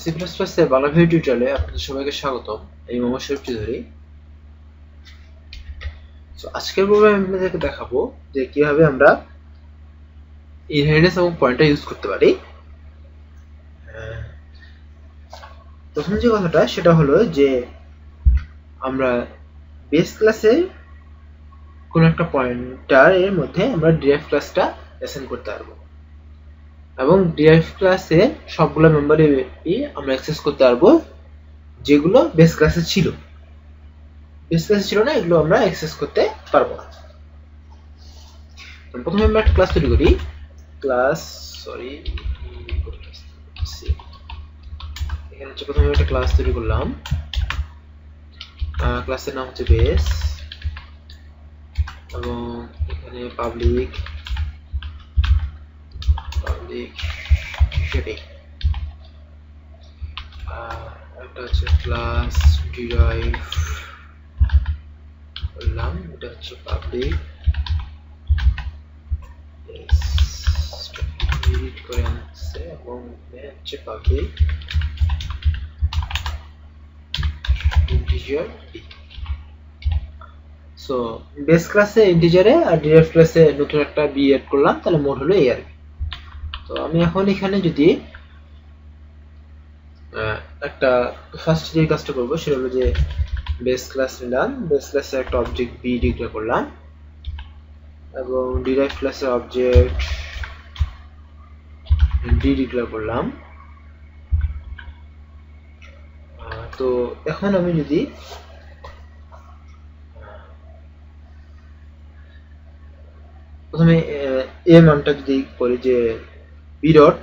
C plus প্লাসে Bangla video টিউটোরিয়ালে আপনাদের সবাইকে স্বাগতম। এই মোহাম্মদ শরীফ চৌধুরী। আজকের প্রোগ্রামে আমি আপনাদেরকে দেখাবো যে কীভাবে আমরা ইনহেরিটেন্স এবং ইউজ করতে পারি। প্রথম যে কথাটা, সেটা হলো যে আমরা বেস ক্লাসে কোনো একটা পয়েন্টার এর মধ্যে আমরা ডিরাইভ ক্লাসটা অ্যাসাইন করতে পারব। এবং ডিরাইভ ক্লাসে সবগুলো মেম্বারই আমরা অ্যাক্সেস করতে পারব, যেগুলো বেস ক্লাসে ছিল। বেস ক্লাসে ছিল না, এগুলো আমরা অ্যাক্সেস করতে পারব না। প্রথমে আমরা একটা ক্লাস তৈরি করি। ক্লাস সরি এখানে হচ্ছে প্রথমে একটা ক্লাস তৈরি করলাম। ক্লাসের নাম হচ্ছে বেস এবং এখানে পাবলিক পাবলিক হিসেবে একটা হচ্ছে ক্লাস ডিরাইভ করলাম এটা হচ্ছে পাবলিক এডিট করে আনছে এবং এটা হচ্ছে পাবলিক ইন্টিজার সো বেস ক্লাসে ইন্টিজারে আর ডিরাইভ ক্লাসে নতুন একটা বি এড করলাম, তাহলে মোট হলো এই আর কি। তো আমি এখন এখানে যদি একটা ফার্স্ট যে কাজটা করব সেটা হলো যে বেস ক্লাস নিলাম। বেস ক্লাসে একটা অবজেক্ট বি ডিক্লেয়ার করলাম এবং ডিরাইভ ক্লাসের অবজেক্ট ডি ডিক্লেয়ার করলাম। তো এখন আমি যদি, প্রথমে এ মানটা যদি করি যে B dot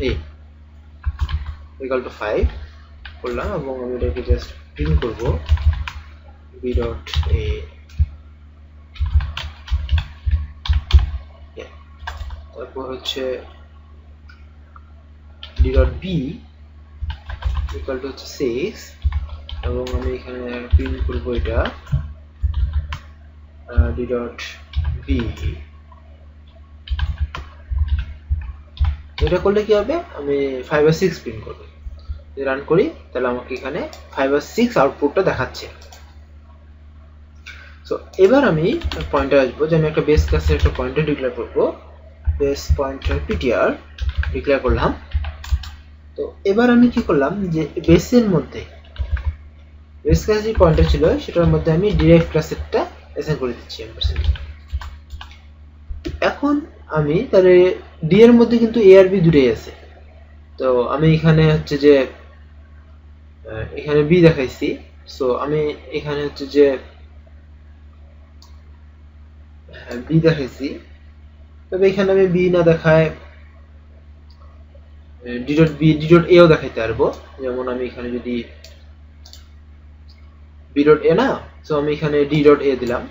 A equal to five করলাম এবং আমি এটাকে জাস্ট প্রিন্ট করব বি ডট এ তারপর হচ্ছে D dot B equal to হচ্ছে সিক্স এবং আমি এখানে প্রিন্ট করব এটা ডি ডট বি এটা করলে কি হবে? আমি ফাইভ আর সিক্স প্রিন্ট করব। যদি রান করি, তাহলে আমাকে এখানে ফাইভ আর সিক্স আউটপুটটা দেখাচ্ছে। সো এবার আমি পয়েন্টার আসব, যে আমি একটা বেস ক্লাসের একটা পয়েন্টার ডিক্লেয়ার করব। বেস পয়েন্টার পিটিআর ডিক্লেয়ার করলাম। তো এবার আমি কি করলাম? যে বেসের মধ্যে বেস ক্লাস যে পয়েন্টার ছিল, সেটার মধ্যে আমি ডিরাইভ ক্লাসেরটা অ্যাসাইন করে দিচ্ছি। এখন আমি তাহলে ডি এর মধ্যে কিন্তু এ আর বি দুটোই আছে। তো আমি এখানে হচ্ছে যে এখানে বি দেখাইছি। সো আমি এখানে হচ্ছে যে বি দেখাইছি। তবে এখানে আমি বি না দেখায় ডি বি ডি এও দেখাইতে পারব। যেমন আমি এখানে যদি বি ডট এ না সো আমি এখানে ডি ডট এ দিলাম।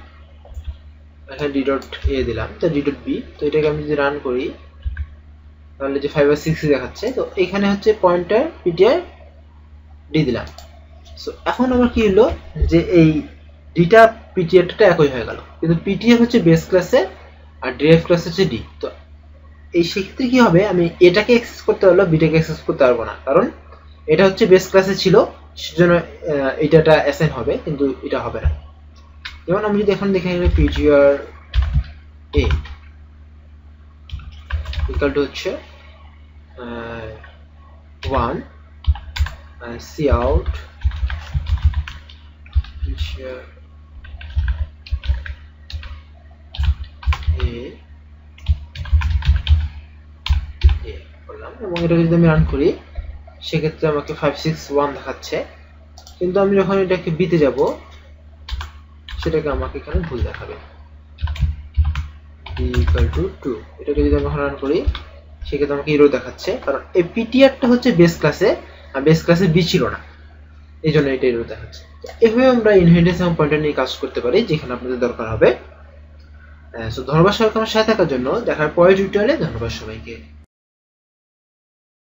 এখানে ডি ডট এ দিলাম। তো ডি ডট বি তো এটাকে আমি যদি রান করি তাহলে যে ফাইভ আর সিক্স দেখাচ্ছে, তো এখানে হচ্ছে পয়েন্টার পিটিআর ডি দিলাম। সো এখন আমার কি হলো যে এই ডিটা পিটিআরটা একই হয়ে গেল। কিন্তু পিটিআর হচ্ছে বেস ক্লাসে আর ডিরাইভ ক্লাস হচ্ছে ডি তো এই সেক্ষেত্রে কি হবে, আমি এটাকে অ্যাক্সেস করতে পারল বিটাকে অ্যাক্সেস করতে পারব না। কারণ এটা হচ্ছে বেস ক্লাসে ছিল, সেজন্য এটাটা অ্যাসাইন হবে, কিন্তু এটা হবে না। যেমন আমি যদি এখন দেখে নিই পিজিআর এ ইকাল টু হচ্ছে ওয়ান সি আউট এ এ করলাম এবং এটাকে যদি আমি রান করি, সেক্ষেত্রে আমাকে ফাইভ সিক্স ওয়ান দেখাচ্ছে। কিন্তু আমি যখন এটাকে বিতে যাব, সেটাকে আমাকে এখানে ভুল দেখাবে। বি টু এটাকে যদি আমি রান করি সেক্ষেত্রে আমাকে ইরো দেখাচ্ছে। কারণ এই পিটিআরটা হচ্ছে বেস ক্লাসে আর বেস ক্লাসে বি ছিল না। এই জন্য এটা ইরো দেখাচ্ছে। এভাবে আমরা ইনহেরিটেন্স এবং পয়েন্টার নিয়ে কাজ করতে পারি, যেখানে আপনাদের দরকার হবে। সো ধন্যবাদ সবাইকে আমার সাথে থাকার জন্য। দেখার পরে টিউটোরিয়ালে ধন্যবাদ সবাইকে।